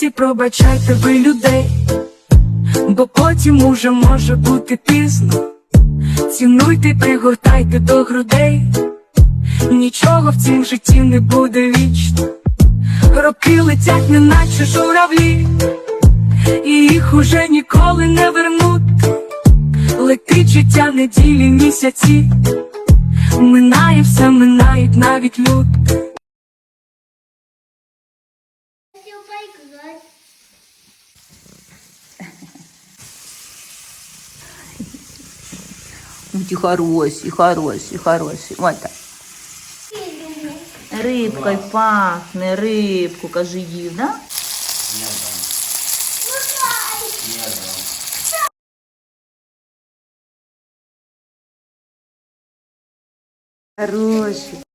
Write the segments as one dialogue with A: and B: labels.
A: зліться, пробачайте ви людей, бо потім уже може бути пізно. Цінуйте, пригортайте до грудей, нічого в цім житті не буде вічно. Роки летять, неначе журавлі, і їх уже ніколи не вернути. Летить життя неділі, місяці, минає все, минають навіть люди.
B: Хотел поиграть.
C: Ну, ті хороші, хороші, хороші. Ось так. Рибкою пахне, рибку, каже, їв, да? Хороші. Їж, їж, хороший,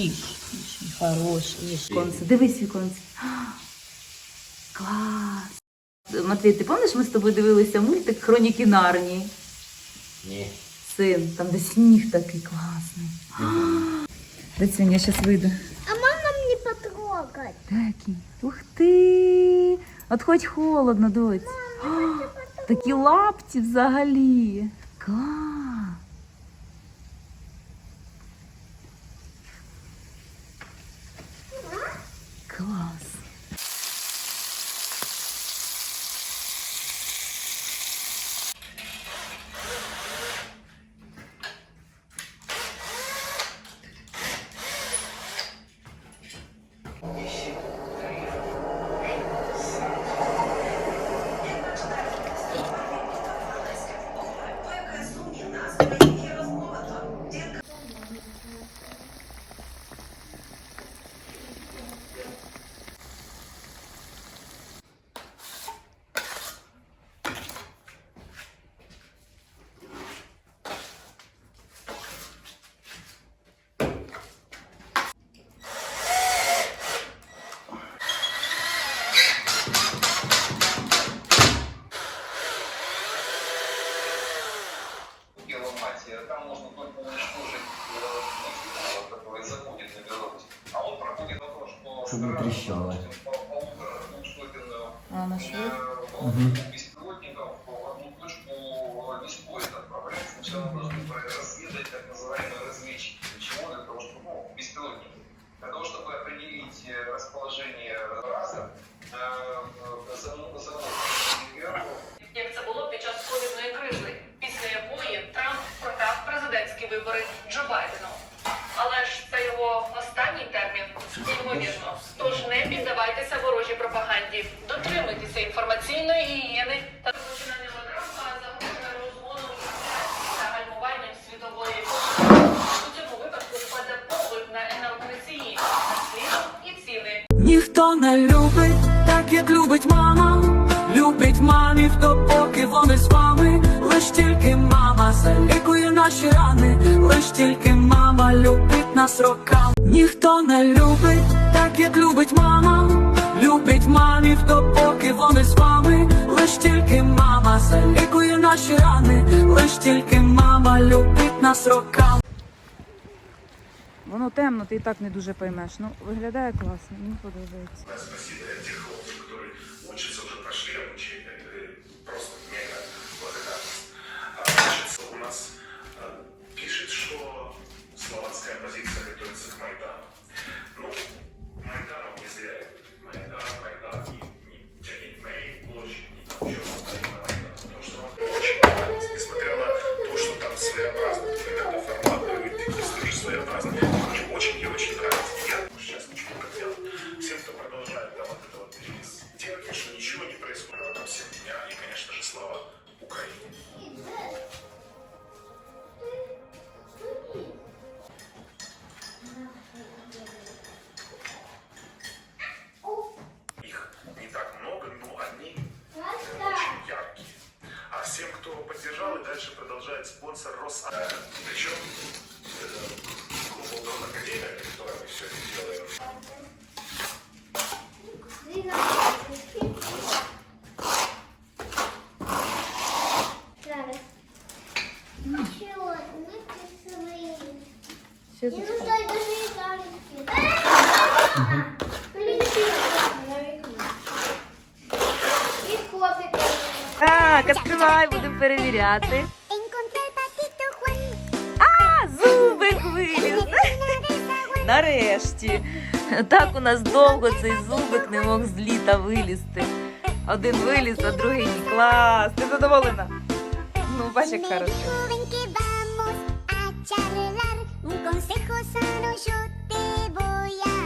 C: Їж. Віконце, дивись віконце. Клас. Матвій, ти пам'ятаєш, ми з тобою дивилися мультик Хроніки Нарнії?
D: Ні.
C: Син, там де сніг такий класний. Доцінь, я зараз вийду.
B: А можно мне потрогать?
C: Такий. Ух ти! От хоч холодно, доць. А, Такі лапті взагалі. Клас.
E: Расположение раза, э, э, заму- замутить вверху,
F: як це було під час ковідної кризи, після якої Трамп програв президентські вибори Джо Байдену. Але ж це його останній термін, ймовірно.
A: Ніхто не любить, так як любить мама. Любить мамів, допоки вони з вами. Лиш тільки мама залікує наші рани. Лиш тільки мама любить нас роками. Ніхто не любить, так як любить мама. Любить мамів, допоки вони з вами. Лиш тільки мама залікує наші рани. Лиш тільки мама любить нас роками.
C: Воно темно, ти і так не дуже поймеш. Ну, виглядає класно, мені подобається.
G: спонсор Росатом.
C: Причем
B: э,
C: Кумбулдон
B: Академия, при которой мы все это делаем. Сеточка. Угу.
C: Так, откривай, проверять перевіряти. Зубик виліз. Нарешті. Так у нас довго цей зубик не мог з літа вилізти. Один виліз, а другий ні. Клас. Ти задоволена? Ну, бач, як хорошо.
H: un consejo sano yo te voy a